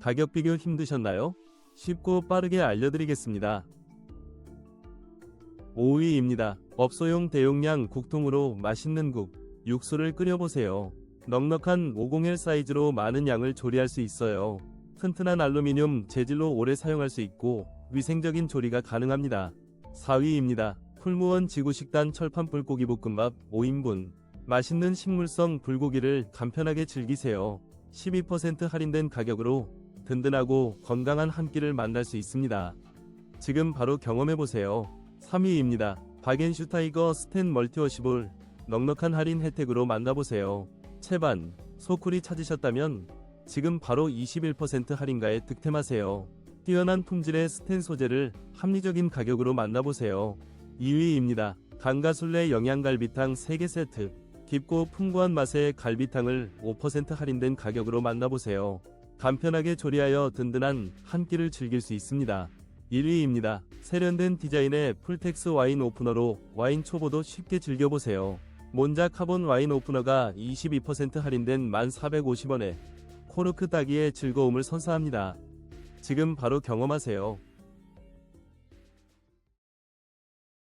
가격 비교 힘드셨나요? 쉽고 빠르게 알려드리겠습니다. 5위입니다. 업소용 대용량 국통으로 맛있는 국, 육수를 끓여보세요. 넉넉한 501 사이즈로 많은 양을 조리할 수 있어요. 튼튼한 알루미늄 재질로 오래 사용할 수 있고 위생적인 조리가 가능합니다. 4위입니다. 풀무원 지구식단 철판 불고기 볶음밥 5인분. 맛있는 식물성 불고기를 간편하게 즐기세요. 12% 할인된 가격으로 든든하고 건강한 한 끼를 만날 수 있습니다. 지금 바로 경험해보세요. 3위입니다. 바겐슈타이거 스텐 멀티워시볼 넉넉한 할인 혜택으로 만나보세요. 채반, 소쿠리 찾으셨다면 지금 바로 21% 할인가에 득템하세요. 뛰어난 품질의 스텐 소재를 합리적인 가격으로 만나보세요. 2위입니다. 강가술래 영양갈비탕 3개 세트. 깊고 풍부한 맛의 갈비탕을 5% 할인된 가격으로 만나보세요. 간편하게 조리하여 든든한 한 끼를 즐길 수 있습니다. 1위입니다. 세련된 디자인의 풀텍스 와인 오프너로 와인 초보도 쉽게 즐겨보세요. 몬자 카본 와인 오프너가 22% 할인된 1,450원에 코르크 따기의 즐거움을 선사합니다. 지금 바로 경험하세요.